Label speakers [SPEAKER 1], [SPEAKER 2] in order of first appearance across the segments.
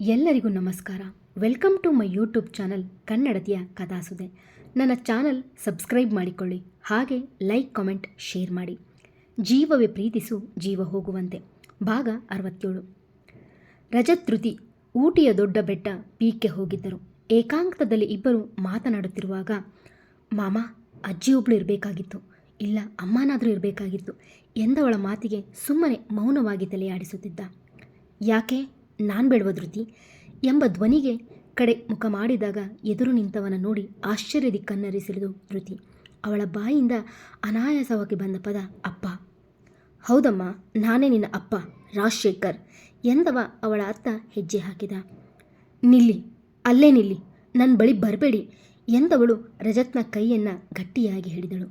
[SPEAKER 1] ಎಲ್ಲರಿಗೂ ನಮಸ್ಕಾರ. Welcome to my YouTube channel ಕನ್ನಡತಿಯ ಕಥಾಸುದೆ. ನನ್ನ ಚಾನಲ್ ಸಬ್ಸ್ಕ್ರೈಬ್ ಮಾಡಿಕೊಳ್ಳಿ, ಹಾಗೆ ಲೈಕ್, ಕಾಮೆಂಟ್, ಶೇರ್ ಮಾಡಿ. ಜೀವವೇ ಪ್ರೀತಿಸು, ಜೀವ ಹೋಗುವಂತೆ. ಭಾಗ ಅರವತ್ತೇಳು. ರಜತೃತಿ, ಊಟಿಯ ದೊಡ್ಡ ಬೆಟ್ಟ ಪೀಕೆ ಹೋಗಿದ್ದರು. ಏಕಾಂತದಲ್ಲಿ ಇಬ್ಬರು ಮಾತನಾಡುತ್ತಿರುವಾಗ, ಮಾಮ ಅಜ್ಜಿಯೊಬ್ಬಳು ಇರಬೇಕಾಗಿತ್ತು. ಇಲ್ಲ, ಅಮ್ಮನಾದರೂ ಇರಬೇಕಾಗಿತ್ತು. ಎಂದವಳ ಮಾತಿಗೆ ಸುಮ್ಮನೆ ಮೌನವಾಗಿ ತಲೆಯಾಡಿಸುತ್ತಿದ್ದ. ಯಾಕೆ? ನಾನು ಬೇಡವ ಧೃತಿ? ಎಂಬ ಧ್ವನಿಗೆ ಕಡೆ ಮುಖ ಮಾಡಿದಾಗ ಎದುರು ನಿಂತವನ ನೋಡಿ ಆಶ್ಚರ್ಯದಿ ಕಣ್ಣರಿಸಿಳಿದು ಧೃತಿ. ಅವಳ ಬಾಯಿಂದ ಅನಾಯಾಸವಾಗಿ ಬಂದ ಪದ, ಅಪ್ಪ. ಹೌದಮ್ಮ, ನಾನೇ ನಿನ್ನ ಅಪ್ಪ, ರಾಜಶೇಖರ್ ಎಂದವ ಅವಳ ಅತ್ತ ಹೆಜ್ಜೆ ಹಾಕಿದ. ನಿಲ್ಲಿ, ಅಲ್ಲೇ ನಿಲ್ಲಿ ನನ್ನ ಬಳಿ ಬರಬೇಡಿ ಎಂದವಳು ರಜತ್ನ ಕೈಯನ್ನು ಗಟ್ಟಿಯಾಗಿ ಹಿಡಿದಳು.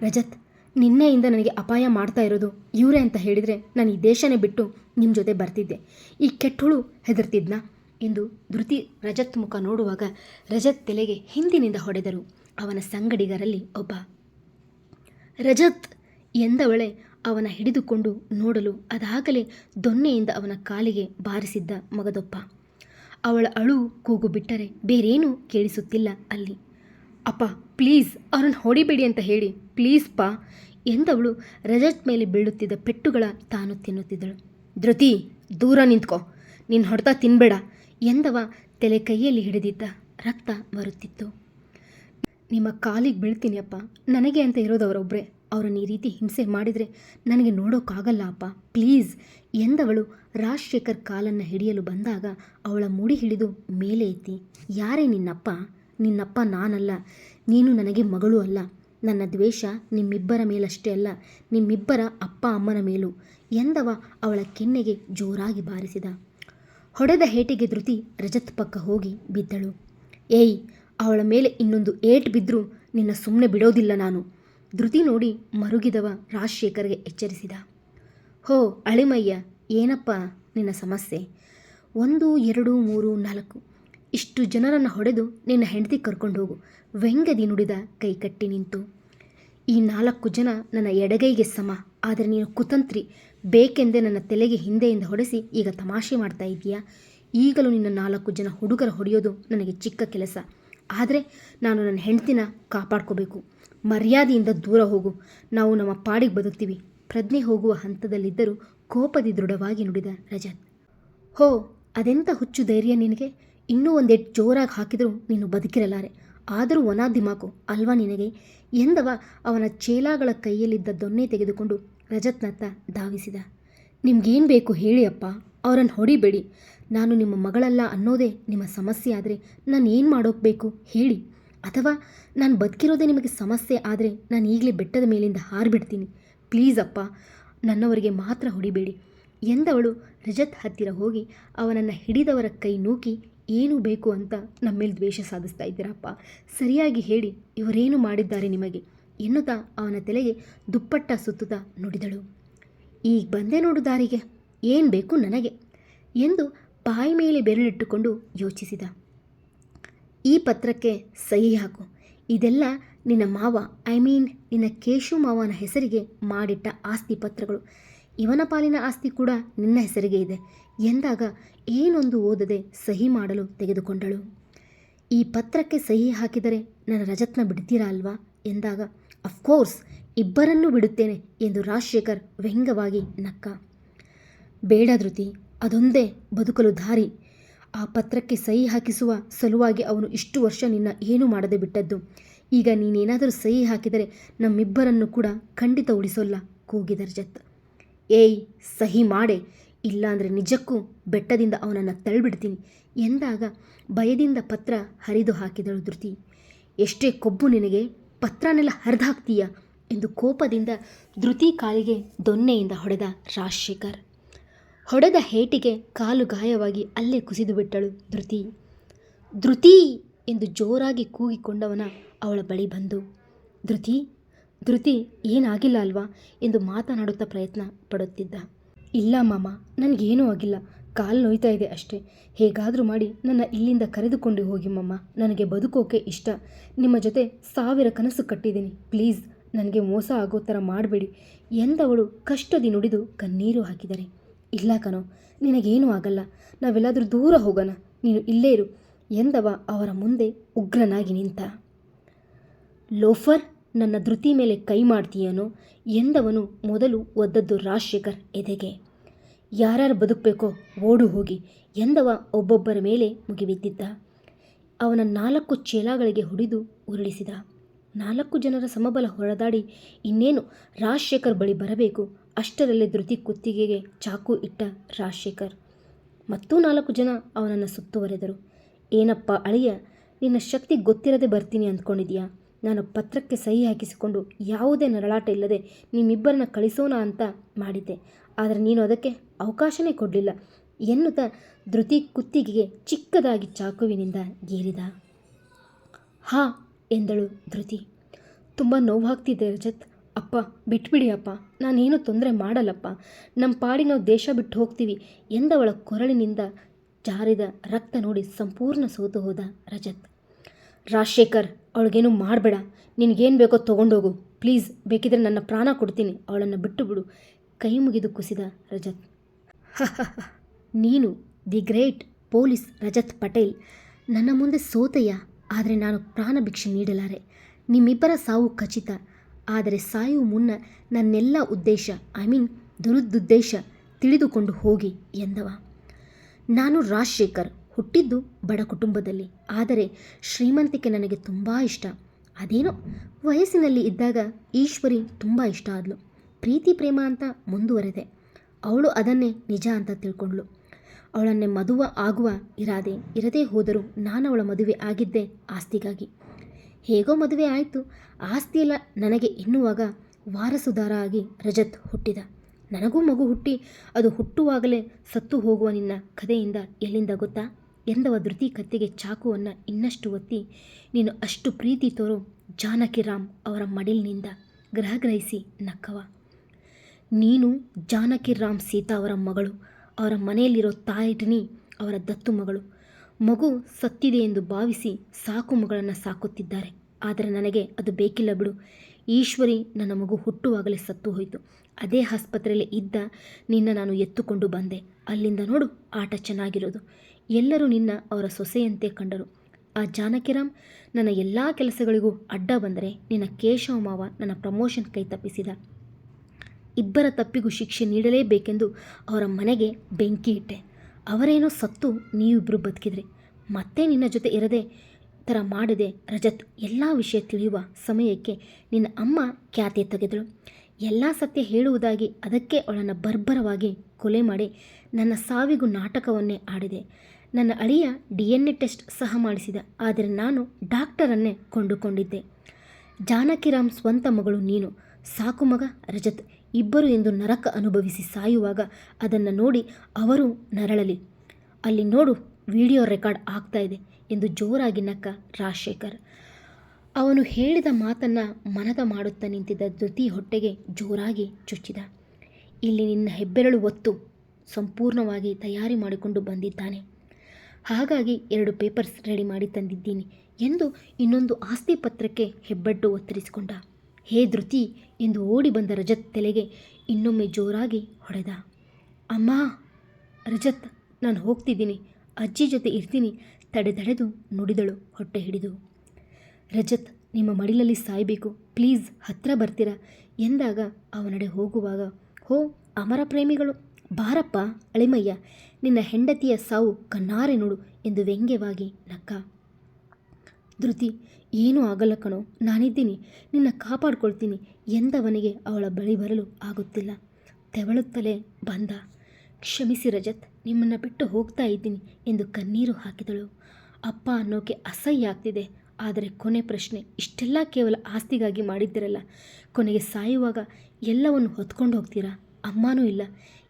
[SPEAKER 1] ರಜತ್, ನಿನ್ನೆಯಿಂದ ನನಗೆ ಅಪಾಯ ಮಾಡ್ತಾ ಇರೋದು ಇವರೇ ಅಂತ ಹೇಳಿದರೆ ನಾನು ಈ ದೇಶನೇ ಬಿಟ್ಟು ನಿಮ್ಮ ಜೊತೆ ಬರ್ತಿದ್ದೆ. ಈ ಕೆಟ್ಟಳು ಹೆದರ್ತಿದ್ನಾ? ಎಂದು ಧೃತಿ ರಜತ್ ಮುಖ ನೋಡುವಾಗ ರಜತ್ ತಲೆಗೆ ಹಿಂದಿನಿಂದ ಹೊಡೆದರು. ಅವನ ಸಂಗಡಿಗರಲ್ಲಿ ಒಬ್ಬ. ರಜತ್! ಎಂದವಳೆ ಅವನ ಹಿಡಿದುಕೊಂಡು ನೋಡಲು ಅದಾಗಲೇ ದೊನ್ನೆಯಿಂದ ಅವನ ಕಾಲಿಗೆ ಬಾರಿಸಿದ್ದ ಮಗದೊಪ್ಪ ಅವಳ ಅಳು ಕೂಗು ಬಿಟ್ಟರೆ ಬೇರೇನೂ ಕೇಳಿಸುತ್ತಿಲ್ಲ ಅಲ್ಲಿ. ಅಪ್ಪ, ಪ್ಲೀಸ್, ಅವರನ್ನು ಹೊಡಿಬೇಡಿ ಅಂತ ಹೇಳಿ. ಪ್ಲೀಸ್, ಪಾ! ಎಂದವಳು ರಜತ್ ಮೇಲೆ ಬೀಳುತ್ತಿದ್ದ ಪೆಟ್ಟುಗಳ ತಾನು ತಿನ್ನುತ್ತಿದ್ದಳು. ಧೃತಿ, ದೂರ ನಿಂತ್ಕೋ. ನಿನ್ನ ಹೊಡೆತ ತಿನ್ಬೇಡ. ಎಂದವ ತಲೆ ಕೈಯಲ್ಲಿ ಹಿಡಿದಿದ್ದ ರಕ್ತ ಬರುತ್ತಿತ್ತು. ನಿಮ್ಮ ಕಾಲಿಗೆ ಬೀಳ್ತೀನಿ ಅಪ್ಪ. ನನಗೆ ಅಂತ ಇರೋದು ಅವರೊಬ್ಬರೇ ಅವರನ್ನು ಈ ರೀತಿ ಹಿಂಸೆ ಮಾಡಿದರೆ ನನಗೆ ನೋಡೋಕ್ಕಾಗಲ್ಲ ಅಪ್ಪ. ಪ್ಲೀಸ್, ಎಂದವಳು ರಾಜಶೇಖರ್ ಕಾಲನ್ನು ಹಿಡಿಯಲು ಬಂದಾಗ ಅವಳ ಮುಡಿ ಹಿಡಿದು ಮೇಲೆ ಎತ್ತಿ. ಯಾರೇ ನಿನ್ನಪ್ಪ? ನಿನ್ನಪ್ಪ ನಾನಲ್ಲ. ನೀನು ನನಗೆ ಮಗಳು ಅಲ್ಲ. ನನ್ನ ದ್ವೇಷ ನಿಮ್ಮಿಬ್ಬರ ಮೇಲಷ್ಟೇ ಅಲ್ಲ, ನಿಮ್ಮಿಬ್ಬರ ಅಪ್ಪ ಅಮ್ಮನ ಮೇಲೂ ಎಂದವ ಅವಳ ಕೆನ್ನೆಗೆ ಜೋರಾಗಿ ಬಾರಿಸಿದ. ಹೊಡೆದ ಹೇಟಿಗೆ ಧೃತಿ ರಜತ್ ಪಕ್ಕ ಹೋಗಿ ಬಿದ್ದಳು. ಏಯ್, ಅವಳ ಮೇಲೆ ಇನ್ನೊಂದು ಏಟ್ ಬಿದ್ದರೂ ನಿನ್ನ ಸುಮ್ಮನೆ ಬಿಡೋದಿಲ್ಲ ನಾನು. ಧೃತಿ ನೋಡಿ ಮರುಗಿದವ ರಾಜಶೇಖರ್ಗೆ ಎಚ್ಚರಿಸಿದ. ಹೋ, ಅಳಿಮಯ್ಯ, ಏನಪ್ಪ ನಿನ್ನ ಸಮಸ್ಯೆ? ಒಂದು, ಎರಡು, ಮೂರು, ನಾಲ್ಕು. ಇಷ್ಟು ಜನರನ್ನು ಹೊಡೆದು ನಿನ್ನ ಹೆಂಡತಿ ಕರ್ಕೊಂಡು ಹೋಗು. ವ್ಯಂಗ್ಯದಿ ನುಡಿದ ಕೈ ಕಟ್ಟಿ ನಿಂತು. ಈ ನಾಲ್ಕು ಜನ ನನ್ನ ಎಡಗೈಗೆ ಸಮ. ಆದರೆ ನೀನು ಕುತಂತ್ರಿ. ಬೇಕೆಂದೇ ನನ್ನ ತಲೆಗೆ ಹಿಂದೆಯಿಂದ ಹೊಡೆಸಿ ಈಗ ತಮಾಷೆ ಮಾಡ್ತಾ ಇದೀಯಾ ಈಗಲೂ ನಿನ್ನ ನಾಲ್ಕು ಜನ ಹುಡುಗರ ಹೊಡೆಯೋದು ನನಗೆ ಚಿಕ್ಕ ಕೆಲಸ. ಆದರೆ ನಾನು ನನ್ನ ಹೆಂಡತಿನ ಕಾಪಾಡ್ಕೋಬೇಕು. ಮರ್ಯಾದೆಯಿಂದ ದೂರ ಹೋಗು. ನಾವು ನಮ್ಮ ಪಾಡಿಗೆ ಬದುಕ್ತೀವಿ. ಪ್ರಜ್ಞೆ ಹೋಗುವ ಹಂತದಲ್ಲಿದ್ದರೂ ಕೋಪದಿ ದೃಢವಾಗಿ ನುಡಿದ ರಜತ್. ಹೋ ಅದೆಂಥ ಹುಚ್ಚು ಧೈರ್ಯ ನಿನಗೆ? ಇನ್ನೂ ಒಂದೆಟ್ ಜೋರಾಗಿ ಹಾಕಿದರೂ ನೀನು ಬದುಕಿರಲಾರೆ ಆದರೂ ಒನ ದಿಮಾಕು, ಅಲ್ವಾ ನಿನಗೆ? ಎಂದವ ಅವನ ಚೇಲಾಗಳ ಕೈಯಲ್ಲಿದ್ದ ದೊನ್ನೆ ತೆಗೆದುಕೊಂಡು ರಜತ್ನತ್ತ ಧಾವಿಸಿದ. ನಿಮ್ಗೇನು ಬೇಕು ಹೇಳಿ ಅಪ್ಪ ಅವರನ್ನು ಹೊಡಿಬೇಡಿ. ನಾನು ನಿಮ್ಮ ಮಗಳಲ್ಲ ಅನ್ನೋದೇ ನಿಮ್ಮ ಸಮಸ್ಯೆ ಆದರೆ ನಾನು ಏನು ಮಾಡೋಕ್ಬೇಕು ಹೇಳಿ. ಅಥವಾ ನಾನು ಬದುಕಿರೋದೇ ನಿಮಗೆ ಸಮಸ್ಯೆ ಆದರೆ ನಾನು ಈಗಲೇ ಬೆಟ್ಟದ ಮೇಲಿಂದ ಹಾರಿಬಿಡ್ತೀನಿ. ಪ್ಲೀಸ್ ಅಪ್ಪ, ನನ್ನವರಿಗೆ ಮಾತ್ರ ಹೊಡಿಬೇಡಿ ಎಂದವಳು ರಜತ್ ಹತ್ತಿರ ಹೋಗಿ ಅವನನ್ನು ಹಿಡಿದವರ ಕೈ ನೂಕಿ ಏನು ಬೇಕು ಅಂತ ನಮ್ಮ ಮೇಲೆ ದ್ವೇಷ ಸಾಧಿಸ್ತಾ ಇದ್ದೀರಪ್ಪ. ಸರಿಯಾಗಿ ಹೇಳಿ, ಇವರೇನು ಮಾಡಿದ್ದಾರೆ ನಿಮಗೆ? ಎನ್ನುತ್ತಾ ಅವನ ತಲೆಗೆ ದುಪ್ಪಟ್ಟ ಸುತ್ತುತ್ತಾ ನುಡಿದಳು. ಈಗ ಬಂದೆ ನೋಡು ದಾರಿಗೆ, ಏನು ಬೇಕು ನನಗೆ? ಎಂದು ಬಾಯಿ ಮೇಲೆ ಬೆರಳಿಟ್ಟುಕೊಂಡು ಯೋಚಿಸಿದ. ಈ ಪತ್ರಕ್ಕೆ ಸಹಿ ಹಾಕು. ಇದೆಲ್ಲ ನಿನ್ನ ಮಾವ, ಐ ಮೀನ್ ನಿನ್ನ ಕೇಶು ಮಾವನ ಹೆಸರಿಗೆ ಮಾಡಿಟ್ಟ ಆಸ್ತಿ ಪತ್ರಗಳು. ಇವನ ಪಾಲಿನ ಆಸ್ತಿ ಕೂಡ ನಿನ್ನ ಹೆಸರಿಗೆ ಇದೆ. ಎಂದಾಗ ಏನೊಂದು ಓದದೆ ಸಹಿ ಮಾಡಲು ತೆಗೆದುಕೊಂಡಳು. ಈ ಪತ್ರಕ್ಕೆ ಸಹಿ ಹಾಕಿದರೆ ನನ್ನ ರಜತ್ನ ಬಿಡ್ತೀರಾ ಅಲ್ವಾ? ಎಂದಾಗ ಅಫ್ಕೋರ್ಸ್ ಇಬ್ಬರನ್ನೂ ಬಿಡುತ್ತೇನೆ ಎಂದು ರಾಜಶೇಖರ್ ವ್ಯಂಗ್ಯವಾಗಿ ನಕ್ಕ. ಬೇಡ ಧೃತಿ, ಅದೊಂದೇ ಬದುಕಲು ದಾರಿ. ಆ ಪತ್ರಕ್ಕೆ ಸಹಿ ಹಾಕಿಸುವ ಸಲುವಾಗಿ ಅವನು ಇಷ್ಟು ವರ್ಷ ನಿನ್ನ ಏನು ಮಾಡದೆ ಬಿಟ್ಟದ್ದು. ಈಗ ನೀನೇನಾದರೂ ಸಹಿ ಹಾಕಿದರೆ ನಮ್ಮಿಬ್ಬರನ್ನು ಕೂಡ ಖಂಡಿತ ಉಳಿಸೋಲ್ಲ, ಕೂಗಿದ ರಜತ್. ಏಯ್, ಸಹಿ ಮಾಡೆ. ಇಲ್ಲಾಂದರೆ ನಿಜಕ್ಕೂ ಬೆಟ್ಟದಿಂದ ಅವನನ್ನು ತಳ್ಳಿಬಿಡ್ತೀನಿ. ಎಂದಾಗ ಭಯದಿಂದ ಪತ್ರ ಹರಿದು ಹಾಕಿದಳು ಧೃತಿ. ಎಷ್ಟೇ ಕೊಬ್ಬು ನಿನಗೆ, ಪತ್ರನೆಲ್ಲ ಹರಿದು ಹಾಕ್ತೀಯ ಎಂದು ಕೋಪದಿಂದ ಧೃತಿ ಕಾಲಿಗೆ ದೊನ್ನೆಯಿಂದ ಹೊಡೆದ ರಾಜಶೇಖರ್. ಹೊಡೆದ ಹೇಟಿಗೆ ಕಾಲು ಗಾಯವಾಗಿ ಅಲ್ಲೇ ಕುಸಿದು ಬಿಟ್ಟಳು ಧೃತಿ. ಧೃತಿ! ಎಂದು ಜೋರಾಗಿ ಕೂಗಿಕೊಂಡವನ ಅವಳ ಬಳಿ ಬಂದು. ಧೃತಿ! ಧೃತಿ ಏನಾಗಿಲ್ಲ ಅಲ್ವಾ ಎಂದು ಮಾತನಾಡುತ್ತಾ ಪ್ರಯತ್ನ ಪಡುತ್ತಿದ್ದ. ಇಲ್ಲ ಮಾಮ, ನನಗೇನೂ ಆಗಿಲ್ಲ. ಕಾಲು ನೋಯ್ತಾ ಇದೆ ಅಷ್ಟೇ. ಹೇಗಾದರೂ ಮಾಡಿ ನನ್ನ ಇಲ್ಲಿಂದ ಕರೆದುಕೊಂಡು ಹೋಗಿ ಮಮ್ಮ ನನಗೆ ಬದುಕೋಕೆ ಇಷ್ಟ. ನಿಮ್ಮ ಜೊತೆ ಸಾವಿರ ಕನಸು ಕಟ್ಟಿದ್ದೀನಿ. ಪ್ಲೀಸ್, ನನಗೆ ಮೋಸ ಆಗೋ ಥರ ಮಾಡಬೇಡಿ. ಎಂದವಳು ಕಷ್ಟದಿ ನುಡಿದು ಕಣ್ಣೀರು ಹಾಕಿದರೆ. ಇಲ್ಲ ಕಣೋ, ನಿನಗೇನೂ ಆಗಲ್ಲ. ನಾವೆಲ್ಲಾದರೂ ದೂರ ಹೋಗೋಣ. ನೀನು ಇಲ್ಲೇ ಇರು ಎಂದವ ಅವರ ಮುಂದೆ ಉಗ್ರನಾಗಿ ನಿಂತ. ಲೋಫರ್? ನನ್ನ ಧೃತಿ ಮೇಲೆ ಕೈ ಮಾಡ್ತೀಯನೋ ಎಂದವನು ಮೊದಲು ಒದ್ದದ್ದು ರಾಜಶೇಖರ್ ಎದೆಗೆ. ಯಾರ್ಯಾರು ಬದುಕಬೇಕೋ ಓಡು ಹೋಗಿ ಎಂದವ ಒಬ್ಬೊಬ್ಬರ ಮೇಲೆ ಮುಗಿಬಿದ್ದಿದ್ದ. ಅವನ ನಾಲ್ಕು ಚೇಲಾಗಳಿಗೆ ಹೊಡೆದು ಉರುಳಿಸಿದ. ನಾಲ್ಕು ಜನರ ಸಮಬಲ ಹೊರದಾಡಿ ಇನ್ನೇನು ರಾಜಶೇಖರ್ ಬಳಿ ಬರಬೇಕು ಅಷ್ಟರಲ್ಲೇ ಧೃತಿ ಕುತ್ತಿಗೆಗೆ ಚಾಕು ಇಟ್ಟ ರಾಜಶೇಖರ್. ಮತ್ತೂ ನಾಲ್ಕು ಜನ ಅವನನ್ನು ಸುತ್ತುವರೆದರು. ಏನಪ್ಪ ಅಳಿಯ, ನಿನ್ನ ಶಕ್ತಿ ಗೊತ್ತಿರದೆ ಬರ್ತೀನಿ ಅಂದ್ಕೊಂಡಿದ್ಯಾ? ನಾನು ಪತ್ರಕ್ಕೆ ಸಹಿ ಹಾಕಿಸಿಕೊಂಡು ಯಾವುದೇ ನರಳಾಟ ಇಲ್ಲದೆ ನಿಮ್ಮಿಬ್ಬರನ್ನ ಕಳಿಸೋಣ ಅಂತ ಮಾಡಿದ್ದೆ. ಆದರೆ ನೀನು ಅದಕ್ಕೆ ಅವಕಾಶನೇ ಕೊಡಲಿಲ್ಲ. ಎನ್ನುತ್ತಾ ಧೃತಿ ಕುತ್ತಿಗೆಗೆ ಚಿಕ್ಕದಾಗಿ ಚಾಕುವಿನಿಂದ ಗೀರಿದ ಹಾ, ಎಂದಳು ಧೃತಿ. ತುಂಬ ನೋವಾಗ್ತಿದೆ ರಜತ್. ಅಪ್ಪ, ಬಿಟ್ಬಿಡಿ ಅಪ್ಪ. ನಾನೇನು ತೊಂದರೆ ಮಾಡಲ್ಲಪ್ಪ. ನಮ್ಮ ಪಾಡಿ ನಾವು ದೇಶ ಬಿಟ್ಟು ಹೋಗ್ತೀವಿ ಎಂದವಳ ಕೊರಳಿನಿಂದ ಜಾರಿದ ರಕ್ತ ನೋಡಿ ಸಂಪೂರ್ಣ ಸೋತು ಹೋದ ರಜತ್. ರಾಜಶೇಖರ್ ಅವಳಿಗೇನು ಮಾಡಬೇಡ. ನಿನಗೇನು ಬೇಕೋ ತೊಗೊಂಡೋಗು. ಪ್ಲೀಸ್, ಬೇಕಿದ್ರೆ ನನ್ನ ಪ್ರಾಣ ಕೊಡ್ತೀನಿ. ಅವಳನ್ನು ಬಿಟ್ಟು ಬಿಡು ಕೈ ಮುಗಿದು ಕುಸಿದ ರಜತ್. ನೀನು the great police Rajat Patel. ನನ್ನ ಮುಂದೆ ಸೋತಯ್ಯ, ಆದರೆ ನಾನು ಪ್ರಾಣ ಭಿಕ್ಷೆ ನೀಡಲಾರೆ. ನಿಮ್ಮಿಬ್ಬರ ಸಾವು ಖಚಿತ. ಆದರೆ ಸಾಯುವ ಮುನ್ನ ನನ್ನೆಲ್ಲ ಉದ್ದೇಶ, ಐ ಮೀನ್ ದುರುದ್ದುದ್ದೇಶ ತಿಳಿದುಕೊಂಡು ಹೋಗಿ ಎಂದವ. ನಾನು ರಾಜಶೇಖರ್. ಹುಟ್ಟಿದ್ದು ಬಡ ಕುಟುಂಬದಲ್ಲಿ. ಆದರೆ ಶ್ರೀಮಂತಿಕೆ ನನಗೆ ತುಂಬ ಇಷ್ಟ. ಅದೇನೋ ವಯಸ್ಸಿನಲ್ಲಿ ಇದ್ದಾಗ ಈಶ್ವರಿ ತುಂಬ ಇಷ್ಟ ಆದಳು ಪ್ರೀತಿ ಪ್ರೇಮ ಅಂತ ಮುಂದುವರೆದೆ. ಅವಳು ಅದನ್ನೇ ನಿಜ ಅಂತ ತಿಳ್ಕೊಂಡ್ಳು. ಅವಳನ್ನೇ ಮದುವೆ ಆಗುವ ಇರಾದೆ ಇರದೇ ಹೋದರೂ ನಾನು ಅವಳ ಮದುವೆ ಆಗಿದ್ದೆ ಆಸ್ತಿಗಾಗಿ. ಹೇಗೋ ಮದುವೆ ಆಯಿತು. ಆಸ್ತಿಯೆಲ್ಲ ನನಗೆ ಎನ್ನುವಾಗ ವಾರಸುದಾರ ಆಗಿ ರಜತ್ ಹುಟ್ಟಿದ. ನನಗೂ ಮಗು ಹುಟ್ಟಿ ಅದು ಹುಟ್ಟುವಾಗಲೇ ಸತ್ತು ಹೋಗುವ ನಿನ್ನ ಕಥೆಯಿಂದ ಎಲ್ಲಿಂದ ಗೊತ್ತಾ? ಎಂದವ ಧೃತಿ ಕತ್ತಿಗೆ ಚಾಕುವನ್ನು ಇನ್ನಷ್ಟು ಒತ್ತಿ, ನೀನು ಅಷ್ಟು ಪ್ರೀತಿ ತೋರು ಜಾನಕಿ ರಾಮ್ ಅವರ ಮಡಿಲಿನಿಂದ ಗ್ರಹಗ್ರಹಿಸಿ ನಕ್ಕವ. ನೀನು ಜಾನಕಿ ರಾಮ್ ಸೀತಾ ಅವರ ಮಗಳು, ಅವರ ಮನೆಯಲ್ಲಿರೋ ತಾಯಿಟಿನಿ ಅವರ ದತ್ತು ಮಗಳು. ಮಗು ಸತ್ತಿದೆ ಎಂದು ಭಾವಿಸಿ ಸಾಕು ಮಗಳನ್ನು ಸಾಕುತ್ತಿದ್ದಾರೆ. ಆದರೆ ನನಗೆ ಅದು ಬೇಕಿಲ್ಲ ಬಿಡು. ಈಶ್ವರಿ ನನ್ನ ಮಗು ಹುಟ್ಟುವಾಗಲೇ ಸತ್ತು ಹೋಯಿತು. ಅದೇ ಆಸ್ಪತ್ರೆಯಲ್ಲಿ ಇದ್ದ ನಿನ್ನ ನಾನು ಎತ್ತುಕೊಂಡು ಬಂದೆ. ಅಲ್ಲಿಂದ ನೋಡು, ಆಟ ಚೆನ್ನಾಗಿರೋದು. ಎಲ್ಲರೂ ನಿನ್ನ ಅವರ ಸೊಸೆಯಂತೆ ಕಂಡರು. ಆ ಜಾನಕಿರಾಮ್ ನನ್ನ ಎಲ್ಲ ಕೆಲಸಗಳಿಗೂ ಅಡ್ಡ ಬಂದರೆ ನಿನ್ನ ಕೇಶವ ಮಾವ ನನ್ನ ಪ್ರಮೋಷನ್ ಕೈ ತಪ್ಪಿಸಿದ. ಇಬ್ಬರ ತಪ್ಪಿಗೂ ಶಿಕ್ಷೆ ನೀಡಲೇಬೇಕೆಂದು ಅವರ ಮನೆಗೆ ಬೆಂಕಿ ಇಟ್ಟೆ. ಅವರೇನೋ ಸತ್ತು ನೀವಿಬ್ಬರು ಬದುಕಿದ್ರಿ. ಮತ್ತೆ ನಿನ್ನ ಜೊತೆ ಇರದೆ ಥರ ಮಾಡಿದೆ ರಜತ್. ಎಲ್ಲ ವಿಷಯ ತಿಳಿಯುವ ಸಮಯಕ್ಕೆ ನಿನ್ನ ಅಮ್ಮ ಖ್ಯಾತಿ ತೆಗೆದಳು. ಎಲ್ಲ ಸತ್ಯ ಹೇಳುವುದಾಗಿ ಅದಕ್ಕೆ ಅವಳನ್ನು ಬರ್ಬರವಾಗಿ ಕೊಲೆ ಮಾಡಿ ನನ್ನ ಸಾವಿಗೂ ನಾಟಕವನ್ನೇ ಆಡಿದೆ. ನನ್ನ ಅಳಿಯ ಡಿ ಎನ್ ಎ ಟೆಸ್ಟ್ ಸಹ ಮಾಡಿಸಿದ, ಆದರೆ ನಾನು ಡಾಕ್ಟರನ್ನೇ ಕೊಂಡುಕೊಂಡಿದ್ದೆ. ಜಾನಕಿರಾಮ್ ಸ್ವಂತ ಮಗಳು ನೀನು. ಸಾಕು ಮಗ ರಜತ್. ಇಬ್ಬರು ಎಂದು ನರಕ ಅನುಭವಿಸಿ ಸಾಯುವಾಗ ಅದನ್ನು ನೋಡಿ ಅವರು ನರಳಲಿ. ಅಲ್ಲಿ ನೋಡು, ವಿಡಿಯೋ ರೆಕಾರ್ಡ್ ಆಗ್ತಾ ಇದೆ ಎಂದು ಜೋರಾಗಿ ನಕ್ಕ ರಾಜಶೇಖರ್. ಅವನು ಹೇಳಿದ ಮಾತನ್ನು ಮನದ ಮಾಡುತ್ತಾ ನಿಂತಿದ್ದ ಧೃತಿ ಹೊಟ್ಟೆಗೆ ಜೋರಾಗಿ ಚುಚ್ಚಿದ. ಇಲ್ಲಿ ನಿನ್ನ ಹೆಬ್ಬೆರಳು ಒತ್ತು. ಸಂಪೂರ್ಣವಾಗಿ ತಯಾರಿ ಮಾಡಿಕೊಂಡು ಬಂದಿದ್ದಾನೆ. ಹಾಗಾಗಿ ಎರಡು ಪೇಪರ್ಸ್ ರೆಡಿ ಮಾಡಿ ತಂದಿದ್ದೀನಿ ಎಂದು ಇನ್ನೊಂದು ಆಸ್ತಿ ಪತ್ರಕ್ಕೆ ಹೆಬ್ಬೆಟ್ಟು ಒತ್ತರಿಸಿಕೊಂಡ. ಹೇ ಧೃತಿ! ಎಂದು ಓಡಿ ಬಂದ ರಜತ್ ತಲೆಗೆ ಇನ್ನೊಮ್ಮೆ ಜೋರಾಗಿ ಹೊಡೆದ. ಅಮ್ಮ! ರಜತ್, ನಾನು ಹೋಗ್ತಿದ್ದೀನಿ. ಅಜ್ಜಿ ಜೊತೆ ಇರ್ತೀನಿ. ತಡೆದಡೆದು ನುಡಿದಳು, ಹೊಟ್ಟೆ ಹಿಡಿದು. ರಜತ್, ನಿಮ್ಮ ಮಡಿಲಲ್ಲಿ ಸಾಯಬೇಕು. ಪ್ಲೀಸ್ ಹತ್ತಿರ ಬರ್ತೀರಾ? ಎಂದಾಗ ಅವನಡೆ ಹೋಗುವಾಗ ಹೋ ಅಮರ ಪ್ರೇಮಿಗಳು. ಬಾರಪ್ಪ, ಅಳಿಮಯ್ಯ, ನಿನ್ನ ಹೆಂಡತಿಯ ಸಾವು ಕಣ್ಣಾರೆ ನೋಡು ಎಂದು ವ್ಯಂಗ್ಯವಾಗಿ ನಕ್ಕ. ಧೃತಿ, ಏನೂ ಆಗಲ್ಲ ಕಣೋ, ನಾನಿದ್ದೀನಿ. ನಿನ್ನ ಕಾಪಾಡ್ಕೊಳ್ತೀನಿ ಎಂದವನಿಗೆ ಅವಳ ಬಳಿ ಬರಲು ಆಗುತ್ತಿಲ್ಲ. ತೆವಳುತ್ತಲೇ ಬಂದ. ಕ್ಷಮಿಸಿ ರಜತ್, ನಿಮ್ಮನ್ನು ಬಿಟ್ಟು ಹೋಗ್ತಾ ಇದ್ದೀನಿ ಎಂದು ಕಣ್ಣೀರು ಹಾಕಿದಳು. ಅಪ್ಪ ಅನ್ನೋಕೆ ಅಸಹ್ಯ ಆಗ್ತಿದೆ. ಆದರೆ ಕೊನೆ ಪ್ರಶ್ನೆ, ಇಷ್ಟೆಲ್ಲ ಕೇವಲ ಆಸ್ತಿಗಾಗಿ ಮಾಡಿದ್ದಿರಲ್ಲ? ಕೊನೆಗೆ ಸಾಯುವಾಗ ಎಲ್ಲವನ್ನು ಹೊತ್ಕೊಂಡು ಹೋಗ್ತೀರಾ? ಅಮ್ಮನೂ ಇಲ್ಲ.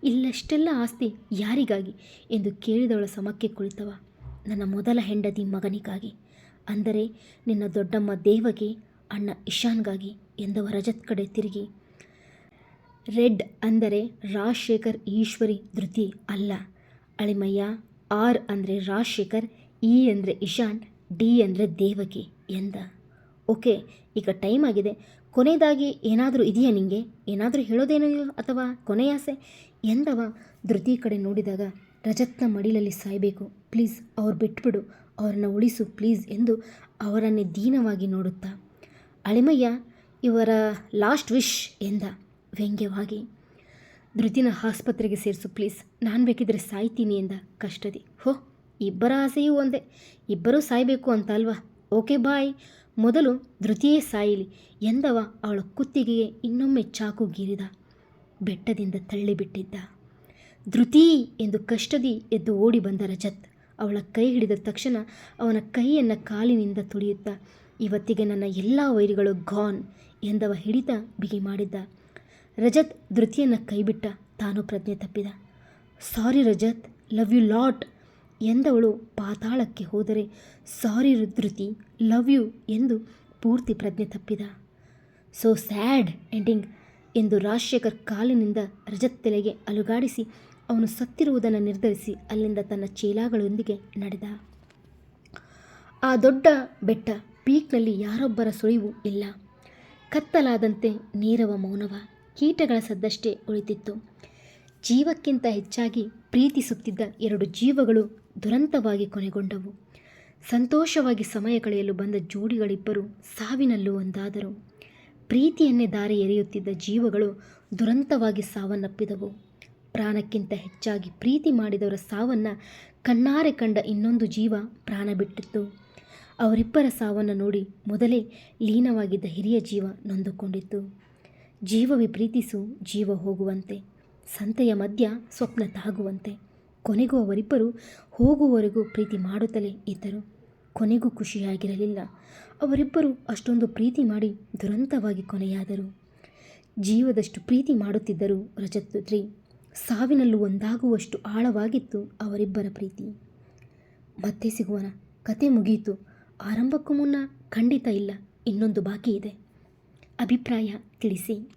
[SPEAKER 1] ಇಲ್ಲಷ್ಟೆಲ್ಲ ಆಸ್ತಿ ಯಾರಿಗಾಗಿ? ಎಂದು ಕೇಳಿದವಳ ಸಮಕ್ಕೆ ಕುಳಿತವ ನನ್ನ ಮೊದಲ ಹೆಂಡತಿ ಮಗನಿಗಾಗಿ. ಅಂದರೆ, ನಿನ್ನ ದೊಡ್ಡಮ್ಮ ದೇವಗೆ, ಅಣ್ಣ ಇಶಾನ್ಗಾಗಿ ಎಂದವ ರಜತ್ ಕಡೆ ತಿರುಗಿ. ರೆಡ್ ಅಂದರೆ ರಾಜಶೇಖರ್ ಈಶ್ವರಿ ಧೃತಿ ಅಲ್ಲ. ಅಳಿಮಯ್ಯ, ಆರ್ ಅಂದರೆ ರಾಜಶೇಖರ್ ಇ ಅಂದರೆ ಇಶಾನ್ ಡಿ ಅಂದರೆ ದೇವಕಿ ಎಂದ. ಓಕೆ, ಈಗ ಟೈಮ್ ಆಗಿದೆ. ಕೊನೆಯದಾಗಿ ಏನಾದರೂ ಇದೆಯಾ ನಿಮಗೆ ಏನಾದರೂ ಹೇಳೋದೇನೋ ಅಥವಾ ಕೊನೆಯಾಸೆ ಎಂದವ ಧೃತಿ ಕಡೆ ನೋಡಿದಾಗ ರಜತ್ನ ಮಡಿಲಲ್ಲಿ ಸಾಯಬೇಕು. ಪ್ಲೀಸ್, ಅವ್ರು ಬಿಟ್ಬಿಡು. ಅವರನ್ನು ಉಳಿಸು ಪ್ಲೀಸ್ ಎಂದು ಅವರನ್ನೇ ದೀನವಾಗಿ ನೋಡುತ್ತಾ. ಅಳಿಮಯ್ಯ, ಇವರ ಲಾಸ್ಟ್ ವಿಶ್ ಎಂದ ವ್ಯಂಗ್ಯವಾಗಿ. ಧೃತಿನ ಆಸ್ಪತ್ರೆಗೆ ಸೇರಿಸು ಪ್ಲೀಸ್. ನಾನು ಬೇಕಿದ್ರೆ ಸಾಯ್ತೀನಿ ಎಂದ ಕಷ್ಟದಿ. ಹೋ ಇಬ್ಬರ ಆಸೆಯೂ ಒಂದೇ. ಇಬ್ಬರೂ ಸಾಯಬೇಕು ಅಂತ ಅಲ್ವಾ ಓಕೆ, ಬಾಯ್. ಮೊದಲು ಧೃತಿಯೇ ಸಾಯಿಲಿ ಎಂದವ ಅವಳ ಕುತ್ತಿಗೆಗೆ ಇನ್ನೊಮ್ಮೆ ಚಾಕು ಗೀರಿದ. ಬೆಟ್ಟದಿಂದ ತಳ್ಳಿಬಿಟ್ಟಿದ್ದ. ಧೃತಿ ಎಂದು ಕಷ್ಟದಿ ಎದ್ದು ಓಡಿ ಬಂದ ರಜತ್. ಅವಳ ಕೈ ಹಿಡಿದ ತಕ್ಷಣ ಅವನ ಕೈಯನ್ನು ಕಾಲಿನಿಂದ ತುಳಿಯುತ್ತಾ. ಇವತ್ತಿಗೆ ನನ್ನ ಎಲ್ಲ ವೈರಿಗಳು ಗಾನ್ ಎಂದವ ಹಿಡಿತ ಬಿಗಿ ಮಾಡಿದ್ದ. ರಜತ್ ಧೃತಿಯನ್ನು ಕೈಬಿಟ್ಟ. ತಾನು ಪ್ರಜ್ಞೆ ತಪ್ಪಿದ. Sorry Rajat, love you lot. ಎಂದವಳು ಪಾತಾಳಕ್ಕೆ ಹೋದರೆ, ಸಾರಿ ರುದ್ರುತಿ, ಲವ್ ಯು ಎಂದು ಪೂರ್ತಿ ಪ್ರಜ್ಞೆ ತಪ್ಪಿದ. ಸೊ ಸ್ಯಾಡ್ ಎಂಡಿಂಗ್ ಎಂದು ರಾಜಶೇಖರ್ ಕಾಲಿನಿಂದ ರಜತ್ ತಲೆಗೆ ಅಲುಗಾಡಿಸಿ, ಅವನು ಸತ್ತಿರುವುದನ್ನು ನಿರ್ಧರಿಸಿ ಅಲ್ಲಿಂದ ತನ್ನ ಚೀಲಾಗಳೊಂದಿಗೆ ನಡೆದ. ಆ ದೊಡ್ಡ ಬೆಟ್ಟ ಪೀಕ್ನಲ್ಲಿ ಯಾರೊಬ್ಬರ ಸುಳಿವು ಇಲ್ಲ. ಕತ್ತಲಾದಂತೆ ನೀರವ ಮೌನವ, ಕೀಟಗಳ ಸದ್ದಷ್ಟೇ ಉಳಿತಿತ್ತು. ಜೀವಕ್ಕಿಂತ ಹೆಚ್ಚಾಗಿ ಪ್ರೀತಿಸುತ್ತಿದ್ದ ಎರಡು ಜೀವಗಳು ದುರಂತವಾಗಿ ಕೊನೆಗೊಂಡವು. ಸಂತೋಷವಾಗಿ ಸಮಯ ಕಳೆಯಲು ಬಂದ ಜೋಡಿಗಳಿಬ್ಬರು ಸಾವಿನಲ್ಲೂ ಒಂದಾದರು. ಪ್ರೀತಿಯನ್ನೇ ದಾರಿ ಎರೆಯುತ್ತಿದ್ದ ಜೀವಗಳು ದುರಂತವಾಗಿ ಸಾವನ್ನಪ್ಪಿದವು. ಪ್ರಾಣಕ್ಕಿಂತ ಹೆಚ್ಚಾಗಿ ಪ್ರೀತಿ ಮಾಡಿದವರ ಸಾವನ್ನು ಕಣ್ಣಾರೆ ಕಂಡ ಇನ್ನೊಂದು ಜೀವ ಪ್ರಾಣ ಬಿಟ್ಟಿತ್ತು. ಅವರಿಬ್ಬರ ಸಾವನ್ನು ನೋಡಿ ಮೊದಲೇ ಲೀನವಾಗಿದ್ದ ಹಿರಿಯ ಜೀವ ನೊಂದುಕೊಂಡಿತ್ತು. ಜೀವವೇ ಪ್ರೀತಿಸು, ಜೀವ ಹೋಗುವಂತೆ. ಸಂತೆಯ ಮಧ್ಯ ಸ್ವಪ್ನ ತಾಗುವಂತೆ. ಕೊನೆಗೂ ಅವರಿಬ್ಬರು ಹೋಗುವವರೆಗೂ ಪ್ರೀತಿ ಮಾಡುತ್ತಲೇ ಇದ್ದರು. ಕೊನೆಗೂ ಖುಷಿಯಾಗಿರಲಿಲ್ಲ. ಅವರಿಬ್ಬರು ಅಷ್ಟೊಂದು ಪ್ರೀತಿ ಮಾಡಿ ದುರಂತವಾಗಿ ಕೊನೆಯಾದರು. ಜೀವದಷ್ಟು ಪ್ರೀತಿ ಮಾಡುತ್ತಿದ್ದರು ರಜತ್ ಸಾವಿನಲ್ಲೂ ಒಂದಾಗುವಷ್ಟು ಆಳವಾಗಿತ್ತು ಅವರಿಬ್ಬರ ಪ್ರೀತಿ. ಮತ್ತೆ ಸಿಗುವನ. ಕತೆ ಮುಗಿಯಿತು ಆರಂಭಕ್ಕೂ ಮುನ್ನ ಖಂಡಿತ ಇಲ್ಲ. ಇನ್ನೊಂದು ಬಾಕಿ ಇದೆ ಅಭಿಪ್ರಾಯ ತಿಳಿಸಿ.